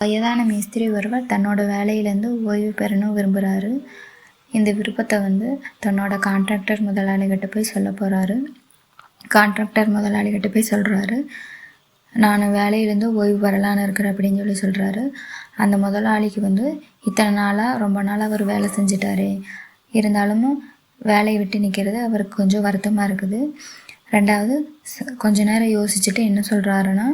வயதான மேஸ்திரி ஒருவர் தன்னோட வேலையிலேருந்து ஓய்வு பெறணும் விரும்புகிறாரு இந்த விருப்பத்தை வந்து தன்னோட கான்ட்ராக்டர் முதலாளிகிட்ட போய் சொல்ல போகிறாரு கான்ட்ராக்டர் முதலாளிகிட்ட போய் சொல்கிறாரு நான் வேலையிலேருந்து ஓய்வு பெறலான்னு இருக்கிறேன் அப்படின்னு சொல்லி சொல்கிறாரு அந்த முதலாளிக்கு வந்து இத்தனை நாளாக ரொம்ப நாளாக அவர் வேலை செஞ்சிட்டாரு. இருந்தாலும் வேலையை விட்டு நிற்கிறது அவருக்கு கொஞ்சம் வருத்தமாக இருக்குது. ரெண்டாவது கொஞ்ச நேரம் யோசிச்சுட்டு என்ன சொல்கிறாருன்னா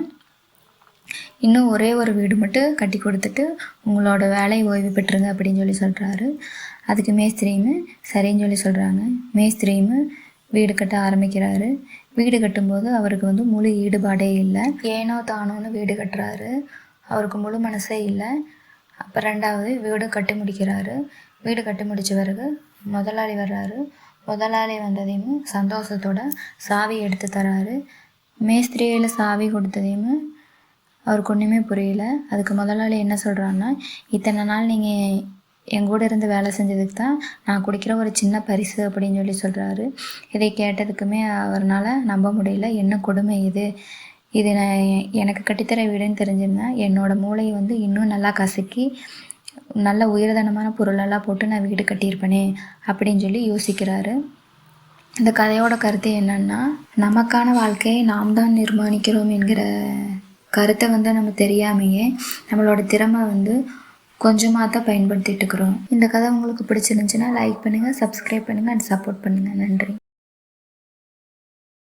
இன்னும் ஒரே ஒரு வீடு மட்டும் கட்டி கொடுத்துட்டு உங்களோட வேலையை ஓய்வு பெற்றுங்க அப்படின்னு சொல்லி சொல்கிறாரு அதுக்கு மேஸ்திரியும் சரின்னு சொல்லி சொல்கிறாங்க மேஸ்திரியும் வீடு கட்ட ஆரம்பிக்கிறாரு. வீடு கட்டும்போது அவருக்கு வந்து முழு ஈடுபாடே இல்லை. ஏனோ தானோன்னு வீடு கட்டுறாரு. அவருக்கு முழு மனசே இல்லை. அப்போ ரெண்டாவது வீடு கட்டி முடிக்கிறாரு. வீடு கட்டி முடித்த பிறகு முதலாளி வர்றாரு. முதலாளி வந்ததையும் சந்தோஷத்தோட சாவி எடுத்து தராரு. மேஸ்திரியில் சாவி கொடுத்ததையும் அவருக்கு ஒன்றுமே புரியல. அதுக்கு முதலாளி என்ன சொல்கிறான்னா இத்தனை நாள் நீங்கள் என் கூட இருந்து வேலை செஞ்சதுக்கு தான் நான் கொடுக்குற ஒரு சின்ன பரிசு அப்படின்னு சொல்லி சொல்கிறாரு இதை கேட்டதுக்குமே அவரால் நம்ப முடியல. என்ன கொடுமை இது? இது நான் எனக்கு கட்டித்தர வீடுன்னு தெரிஞ்சிருந்தேன் என்னோடய மூளையை வந்து இன்னும் நல்லா கசக்கி நல்ல உயர்தனமான பொருளெல்லாம் போட்டு நான் வீடு கட்டியிருப்பேனே அப்படின்னு சொல்லி யோசிக்கிறாரு. இந்த கதையோட கருத்து என்னன்னா நமக்கான வாழ்க்கையை நாம் தான் நிர்மாணிக்கிறோம் என்கிற கருத்தை வந்து நம்ம தெரியாமையே நம்மளோட திறமை வந்து கொஞ்சமாக தான் பயன்படுத்திட்டு இருக்கிறோம். இந்த கதை உங்களுக்கு பிடிச்சிருந்துச்சுன்னா லைக் பண்ணுங்கள் சப்ஸ்கிரைப் பண்ணுங்கள் அண்ட் சப்போர்ட் பண்ணுங்கள் நன்றி.